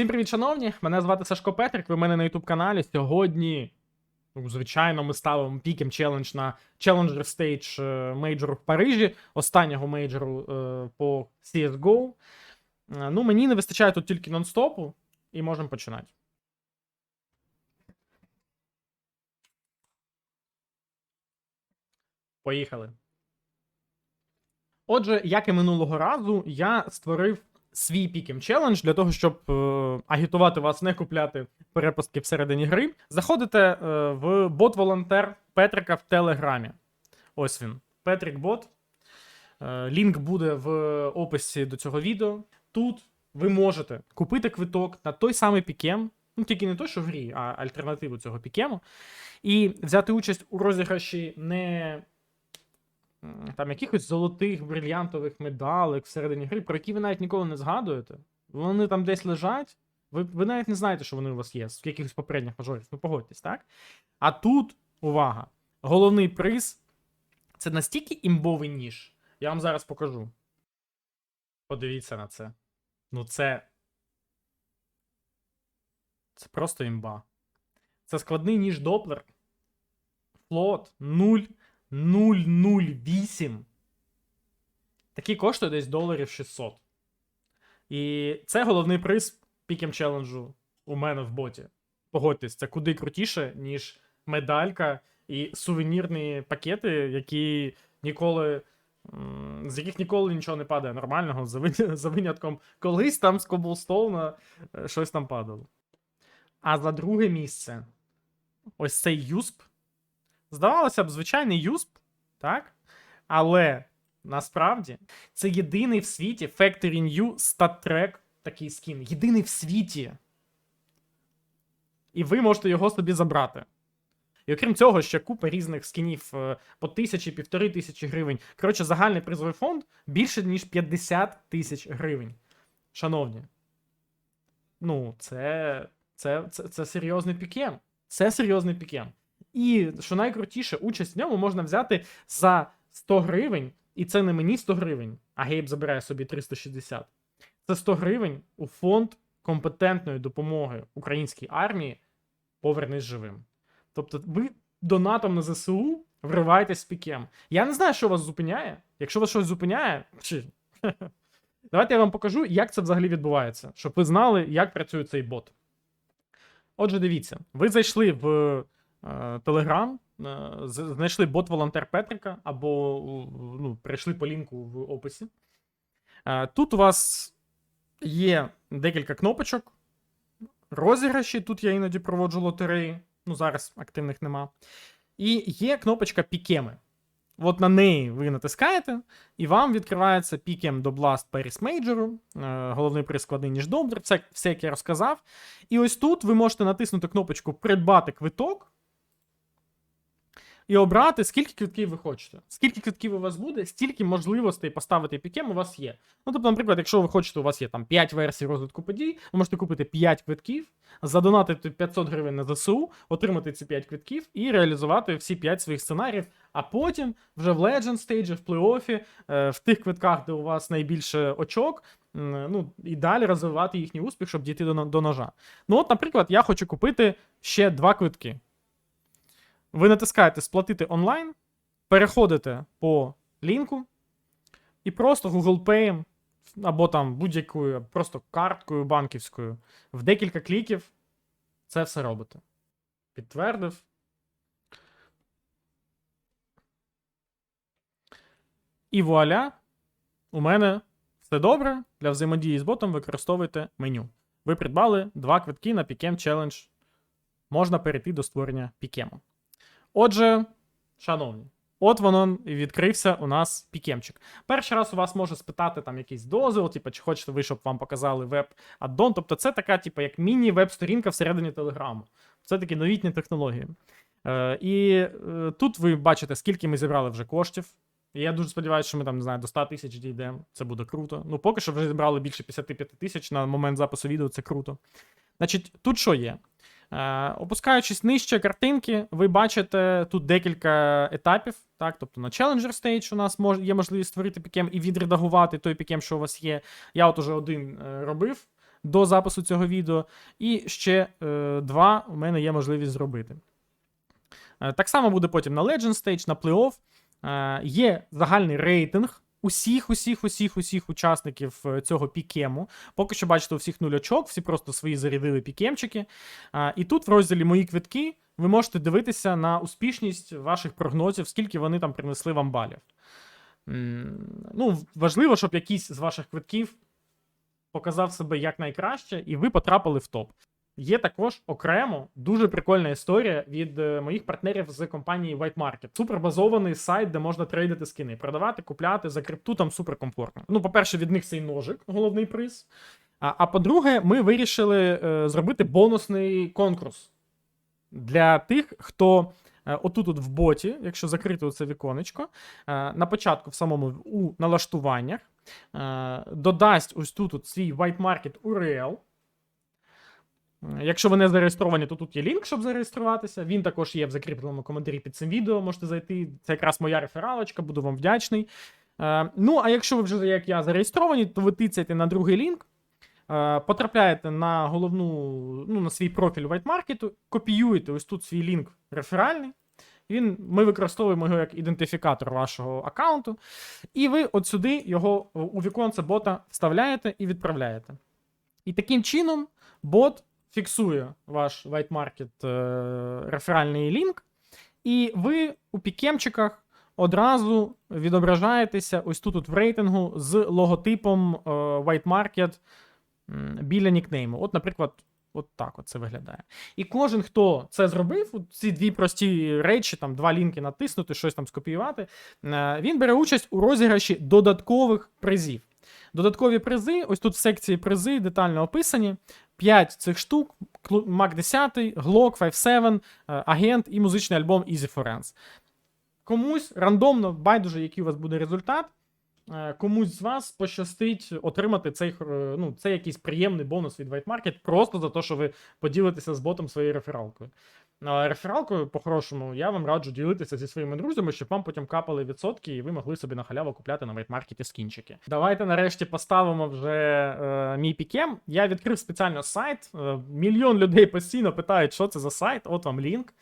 Всім привіт, шановні! Мене звати Сашко Петрик. Ви в мене на youtube каналі. Сьогодні, ну, звичайно, ми ставимо пікем челендж на Challenger Stage мейджору в Парижі, останнього мейджору по CSGO. Е, Ну, мені не вистачає тут тільки нонстопу, і можемо починати. Поїхали. Отже, як і минулого разу, я створив свій пікем челендж для того, щоб е, агітувати вас не купляти перепустки всередині гри. Заходите е, в бот-волонтер Петрика в Телеграмі. Ось він. Петрик Бот. Е, лінк буде в описі до цього відео. Тут ви можете купити квиток на той самий пікем, ну тільки не той, що в грі, а альтернативу цього пікему, і взяти участь у розіграші не там якихось золотих брильянтових медалек всередині гри, про які ви навіть ніколи не згадуєте. Вони там десь лежать. Ви, ви навіть не знаєте, що вони у вас є з якихось попередніх мажорів. Ну погодьтесь, так? А тут, увага, головний приз це настільки імбовий ніж. Я вам зараз покажу. Подивіться на це. Ну, це. Це просто імба. Це складний ніж Доплер. Флот 0,008. Такий коштує десь доларів 600. І це головний приз пікем челенджу у мене в боті. Погодьтесь, це куди крутіше, ніж медалька і сувенірні пакети, які ніколи. З яких ніколи нічого не падає нормального, за винятком колись там з Коблстоуна е, щось там падало. А за друге місце ось цей юсп. Здавалося б, звичайний юсп, так? Але насправді це єдиний в світі Factory New StatTrack такий скін. Єдиний в світі. І ви можете його собі забрати. І окрім цього, ще купа різних скінів е, по тисячі, півтори тисячі гривень. Коротше, загальний призовий фонд більше, ніж 50 тисяч гривень. Шановні. Ну, це, це, це, це серйозний пікем. Це серйозний пікем. І що найкрутіше, участь в ньому можна взяти за 100 гривень, і це не мені 100 гривень, а Гейб забирає собі 360. Це 100 гривень у фонд компетентної допомоги українській армії повернись живим. Тобто, ви донатом на ЗСУ вриваєтесь в пікем. Я не знаю, що вас зупиняє. Якщо вас щось зупиняє, чи... давайте я вам покажу, як це взагалі відбувається, щоб ви знали, як працює цей бот. Отже, дивіться, ви зайшли в Telegram, знайшли бот-волонтер Петрика, або ну, прийшли по лінку в описі. Е, Тут у вас є декілька кнопочок. Розіграші, тут я іноді проводжу лотереї. Ну, зараз активних нема. І є кнопочка Пікеми. От на неї ви натискаєте, і вам відкривається пікем до Blast Paris Major, е, головний приз складний ніж Домдр, це все, як я розказав. І ось тут ви можете натиснути кнопочку Придбати квиток і обрати, скільки квитків ви хочете. Скільки квитків у вас буде, стільки можливостей поставити пікем у вас є. Ну, тобто, наприклад, якщо ви хочете, у вас є там 5 версій розвитку подій, ви можете купити 5 квитків, задонатити 500 гривень на ЗСУ, отримати ці 5 квитків і реалізувати всі 5 своїх сценаріїв. А потім вже в Legend Stage, в плей-офі, е, в тих квитках, де у вас найбільше очок, ну і далі розвивати їхній успіх, щоб дійти до, до ножа. Ну, от, наприклад, я хочу купити ще два квитки. Ви натискаєте сплатити онлайн, переходите по лінку і просто Google Pay або там будь-якою просто карткою банківською в декілька кліків це все робите. Підтвердив. І вуаля, у мене все добре. Для взаємодії з ботом використовуйте меню. Ви придбали два квитки на Pickem Challenge. Можна перейти до створення пікему. Отже, шановні, от воно і відкрився у нас пікемчик. Перший раз у вас може спитати там якийсь дозвіл, типу, чи хочете ви, щоб вам показали веб-аддон. Тобто, це така, типу, як міні-веб-сторінка всередині Телеграму. Це такі новітні технології. Е, і е, тут ви бачите, скільки ми зібрали вже коштів. І я дуже сподіваюся, що ми там не знаю, до 100 тисяч дійдемо. Це буде круто. Ну, поки що вже зібрали більше 55 тисяч на момент запису відео, це круто. Значить, тут що є? Е, опускаючись нижче картинки, ви бачите тут декілька етапів. Так, тобто на Challenger Stage у нас мож, є можливість створити пікем і відредагувати той пікем, що у вас є. Я от уже один е, робив. до запису цього відео, і ще е, два у мене є можливість зробити. Е, Так само буде потім на Legend Stage, на плей-офф. Е, Є загальний рейтинг усіх, усіх, усіх, усіх учасників е, цього пікему. Поки що бачите, у всіх нуль всі просто свої зарядили пікемчики. Е, І тут в розділі Мої квитки ви можете дивитися на успішність ваших прогнозів, скільки вони там принесли вам балів. Ну, важливо, щоб якийсь з ваших квитків показав себе як найкраще, і ви потрапили в топ. Є також окремо дуже прикольна історія від е, моїх партнерів з компанії White Market. Супербазований сайт, де можна трейдити скини, продавати, купляти за крипту там суперкомфортно. Ну, по-перше, від них цей ножик, головний приз. А, а по-друге, ми вирішили е, зробити бонусний конкурс для тих, хто е, отут от в боті, якщо закрити це віконечко, е, на початку в самому у налаштуваннях додасть ось тут от свій White Market URL. Е, Якщо ви не зареєстровані, то тут є лінк, щоб зареєструватися. Він також є в закріпленому коментарі під цим відео. Можете зайти. Це якраз моя рефералочка, буду вам вдячний. Е, Ну, а якщо ви вже, як я, зареєстровані, то ви тицяєте на другий лінк, е, потрапляєте на головну, ну, на свій профіль Market, копіюєте ось тут свій лінк реферальний. Він, ми використовуємо його як ідентифікатор вашого аккаунту, і ви от сюди його у віконце бота вставляєте і відправляєте. І таким чином бот фіксує ваш White Market е, реферальний лінк, і ви у пікемчиках одразу відображаєтеся ось тут от в рейтингу з логотипом е, White Market біля нікнейму. От, наприклад, от так от це виглядає. І кожен, хто це зробив, от ці дві прості речі, там два лінки натиснути, щось там скопіювати, е, він бере участь у розіграші додаткових призів. Додаткові призи, ось тут в секції призи детально описані. 5 цих штук: Мак Mac 10, Glock 5.7, е, агент і музичний альбом Easy Forens. Комусь рандомно, байдуже, який у вас буде результат. е, Комусь з вас пощастить отримати цей, ну, цей якийсь приємний бонус від White Market просто за те, що ви поділитеся з ботом своєю рефералкою. Рефералкою, по-хорошому, я вам раджу ділитися зі своїми друзями, щоб вам потім капали відсотки, і ви могли собі на халяву купляти на вайтмаркеті скінчики. Давайте нарешті поставимо вже е, мій пікем. Я відкрив спеціально сайт. Е, мільйон людей постійно питають, що це за сайт. От вам лінк.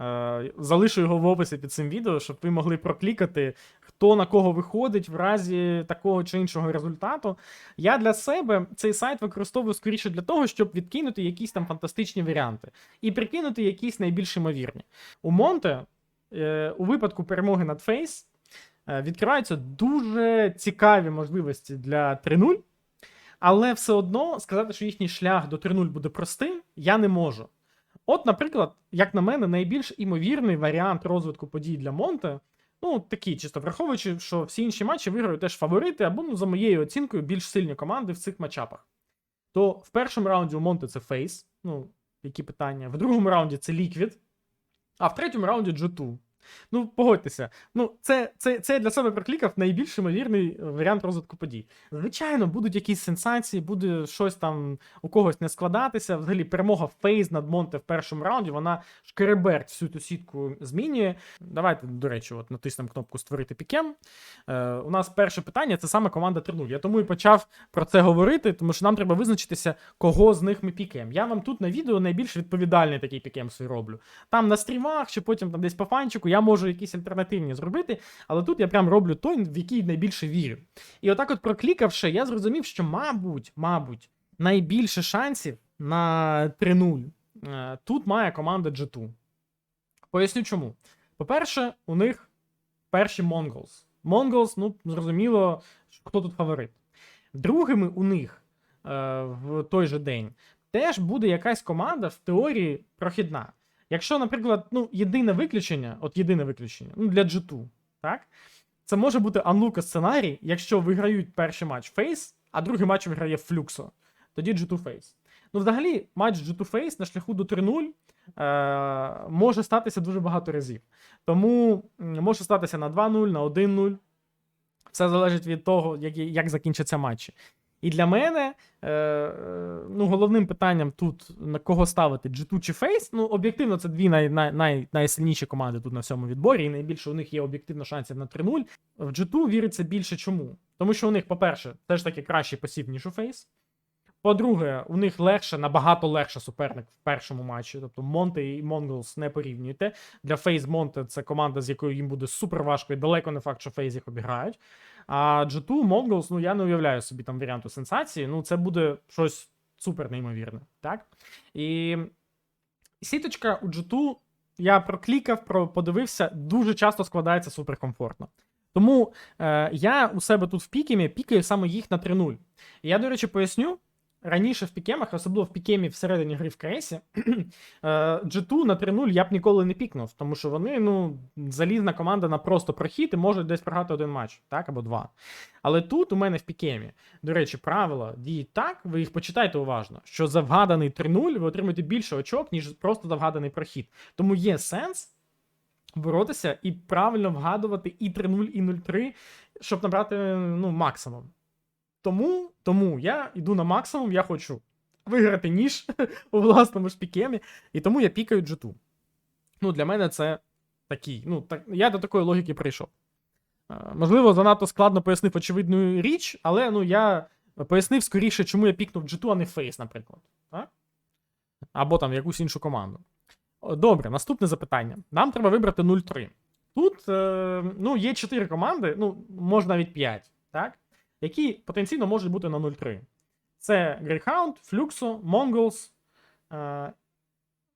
Е, залишу його в описі під цим відео, щоб ви могли проклікати, хто на кого виходить в разі такого чи іншого результату. Я для себе цей сайт використовую скоріше для того, щоб відкинути якісь там фантастичні варіанти і прикинути якісь найбільш ймовірні. У Монте, е, у випадку перемоги над Фейс, е, відкриваються дуже цікаві можливості для 3-0, але все одно сказати, що їхній шлях до 3-0 буде простим, я не можу. От, наприклад, як на мене, найбільш імовірний варіант розвитку подій для Монте. Ну, такі, чисто враховуючи, що всі інші матчі виграють теж фаворити, або, ну, за моєю оцінкою, більш сильні команди в цих матчапах. То в першому раунді у Монте це Фейс. Ну, які питання. В другому раунді це Ліквід, а в третьому раунді G2. Ну, погодьтеся. Ну, це, це, це для себе проклікав найбільш ймовірний е, варіант розвитку подій. Звичайно, будуть якісь сенсації, буде щось там у когось не складатися. Взагалі, перемога Фейз над Монте в першому раунді, вона шкереберть всю ту сітку змінює. Давайте, до речі, от натиснемо кнопку Створити пікем. Е, у нас перше питання це саме команда 3 Я тому і почав про це говорити, тому що нам треба визначитися, кого з них ми пікем. Я вам тут на відео найбільш відповідальний такий пікем свій роблю. Там на стрімах чи потім там десь по фанчику я можу якісь альтернативні зробити, але тут я прям роблю той, в який найбільше вірю. І отак, от проклікавши, я зрозумів, що, мабуть, мабуть, найбільше шансів на 3-0 е, тут має команда G2. Поясню чому. По-перше, у них перші Mongols. Mongols, ну, зрозуміло, хто тут фаворит. Другими у них е, в той же день теж буде якась команда в теорії прохідна. Якщо, наприклад, ну, єдине виключення, от єдине виключення, ну, для G2, так? Це може бути Анлука сценарій, якщо виграють перший матч Фейс, а другий матч виграє Флюксо. Тоді G2 Face. Ну, взагалі, матч G2 Face на шляху до 3-0 е, може статися дуже багато разів. Тому може статися на 2-0, на 1-0. Все залежить від того, як, як закінчаться матчі. І для мене е, ну, головним питанням тут на кого ставити G2 чи Face. Ну, об'єктивно, це дві най, най, най, найсильніші команди тут на всьому відборі, і найбільше у них є об'єктивно шансів на 3-0. В G2 віриться більше чому? Тому що у них, по-перше, теж таки кращий посів, ніж у Face. По-друге, у них легше, набагато легше суперник в першому матчі. Тобто Монте і Монголс не порівнюєте. Для Фейс Монте це команда, з якою їм буде супер важко, і далеко не факт, що Фейс їх обіграють. А G2 Mongols, ну я не уявляю собі там варіанту сенсації. Ну, це буде щось супер неймовірне. Так? І сіточка у G2, я проклікав, про подивився, дуже часто складається суперкомфортно. Тому е, я у себе тут в пікімі пікаю саме їх на 3-0. І я, до речі, поясню. Раніше в пікемах, особливо в пікемі всередині гри в е, G2 на 3-0 я б ніколи не пікнув, тому що вони, ну, залізна команда на просто прохід і можуть десь програти один матч, так, або два. Але тут у мене в пікемі, до речі, правила діють так, ви їх почитайте уважно, що за вгаданий 3-0 ви отримуєте більше очок, ніж просто за вгаданий прохід. Тому є сенс боротися і правильно вгадувати і 3-0, і 0-3, щоб набрати ну, максимум. Тому, тому я йду на максимум, я хочу виграти ніж у власному ж пікемі, і тому я пікаю G2. Ну, для мене це такий. Ну, так, я до такої логіки прийшов. Можливо, занадто складно пояснив очевидну річ, але ну, я пояснив скоріше, чому я пікнув G2, а не Face, наприклад. Так? Або там якусь іншу команду. Добре, наступне запитання. Нам треба вибрати 0-3. Тут е, ну, є 4 команди, ну, може навіть 5, так? Які потенційно можуть бути на 0-3. Це Greyhound, Fluxo, Mongols, е,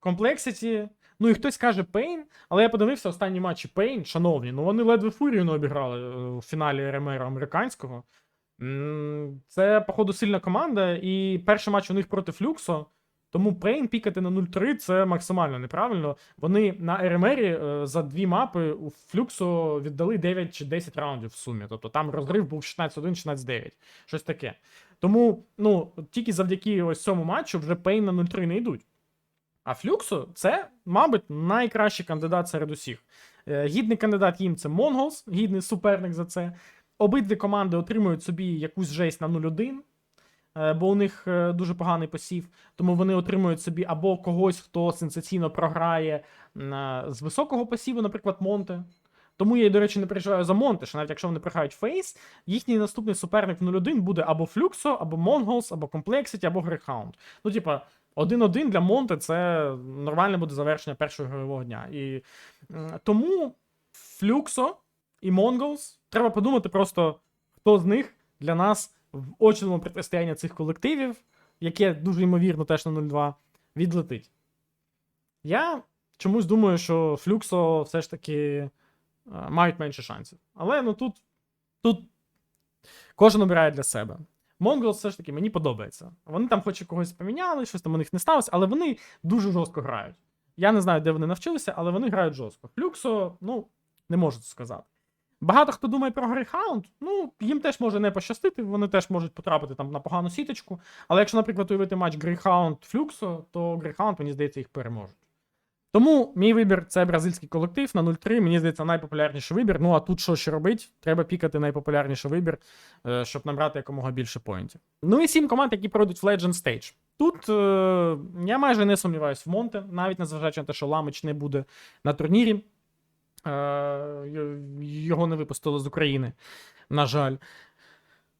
Complexity. Ну і хтось каже Pain, але я подивився останні матчі Pain, шановні, ну вони ледве фурію не обіграли в у фіналі РМР американського. Це, походу, сильна команда, і перший матч у них проти Флюксо. Тому Pain пікати на 0-3 це максимально неправильно. Вони на РМР е, за дві мапи у Флюксо віддали 9 чи 10 раундів в сумі. Тобто там розрив був 16-1, 16-9. Щось таке. Тому, ну, тільки завдяки ось цьому матчу вже Pain на 0-3 не йдуть. А Флюксо це, мабуть, найкращий кандидат серед усіх. Е, Гідний кандидат їм це Монголс, гідний суперник за це. Обидві команди отримують собі якусь жесть на 0-1, е, бо у них е, дуже поганий посів. Тому вони отримують собі або когось, хто сенсаційно програє е, з високого посіву, наприклад, Монте. Тому я, до речі, не переживаю за Монте, що навіть якщо вони програють Фейс, їхній наступний суперник в 0-1 буде або Флюксо, або Монголс, або Complexity, або Greyhound. Ну, типа, 1-1 для Монте це нормальне буде завершення першого ігрового дня. І тому Флюксо і Монголс треба подумати просто, хто з них для нас в очному протистоянні цих колективів, яке дуже ймовірно теж на 0-2, відлетить. Я чомусь думаю, що Флюксо все ж таки е, мають менше шансів. Але ну тут, тут кожен обирає для себе. Монголс все ж таки мені подобається. Вони там хоч і когось поміняли, щось там у них не сталося, але вони дуже жорстко грають. Я не знаю, де вони навчилися, але вони грають жорстко. Флюксо, ну, не можу сказати. Багато хто думає про Greyhound, ну, їм теж може не пощастити, вони теж можуть потрапити там на погану сіточку. Але якщо, наприклад, уявити матч Greyhound Флюксо, то Greyhound, мені здається, їх переможуть. Тому мій вибір це бразильський колектив на 0-3. Мені здається, найпопулярніший вибір. Ну а тут що ще робить? Треба пікати найпопулярніший вибір, е, щоб набрати якомога більше поінтів. Ну і сім команд, які пройдуть в Legend Stage. Тут е, я майже не сумніваюся в Монте, навіть незважаючи на те, що Ламич не буде на турнірі. Е, його не випустили з України, на жаль.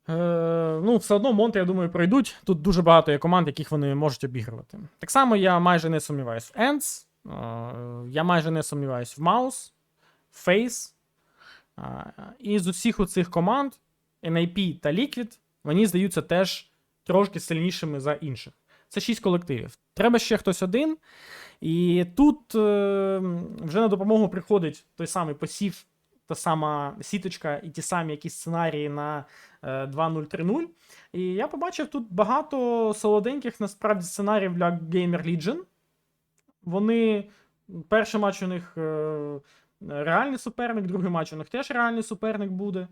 Е, ну, все одно Монте, я думаю, пройдуть. Тут дуже багато є команд, яких вони можуть обігрувати. Так само я майже не сумніваюся в Ends, е, я майже не сумніваюся в Маус, Face. І з усіх оцих команд NIP та Liquid, мені здаються теж трошки сильнішими за інших. Це шість колективів. Треба ще хтось один. І тут е, вже на допомогу приходить той самий посів, та сама сіточка і ті самі якісь сценарії на е, 2-0-3-0. І я побачив тут багато солоденьких насправді сценаріїв для Gamer Legion. Вони. Перший матч у них е, реальний суперник, другий матч у них теж реальний суперник буде.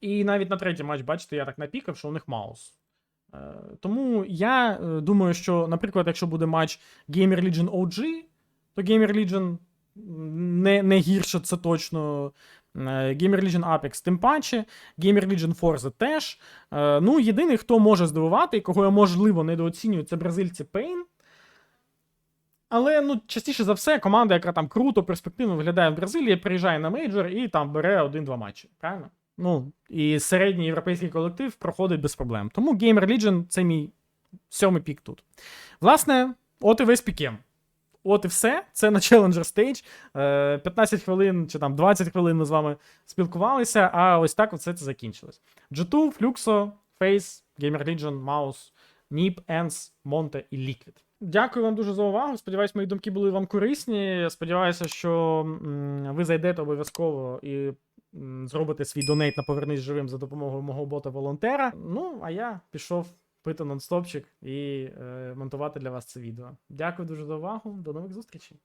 І навіть на третій матч, бачите, я так напікав, що у них Маус. Е, Тому я е, думаю, що, наприклад, якщо буде матч Gamer Legion OG, то Gamer Legion не, не гірше, це точно. Е, Gamer Legion Apex тим паче, Gamer Legion Forza теж. Ну, єдиний, хто може здивувати, і кого я можливо недооцінюю, це бразильці Pain. Але ну, частіше за все, команда, яка там круто, перспективно виглядає в Бразилії, приїжджає на мейджор і там бере один-два матчі. Правильно? Ну, і середній європейський колектив проходить без проблем. Тому Gamer Legion це мій сьомий пік тут. Власне, от і весь пікем. От і все. Це на Challenger Stage. Е, 15 хвилин чи там 20 хвилин ми з вами спілкувалися, а ось так все це закінчилось. G2, Fluxo, Face, Gamer Legion, Mouse, Nip, Ends, Monte і Liquid. Дякую вам дуже за увагу. Сподіваюсь, мої думки були вам корисні. Сподіваюся, що ви зайдете обов'язково і зробите свій донейт на повернись живим за допомогою мого бота волонтера. Ну, а я пішов пити нонстопчик і е, монтувати для вас це відео. Дякую дуже за увагу. До нових зустрічей.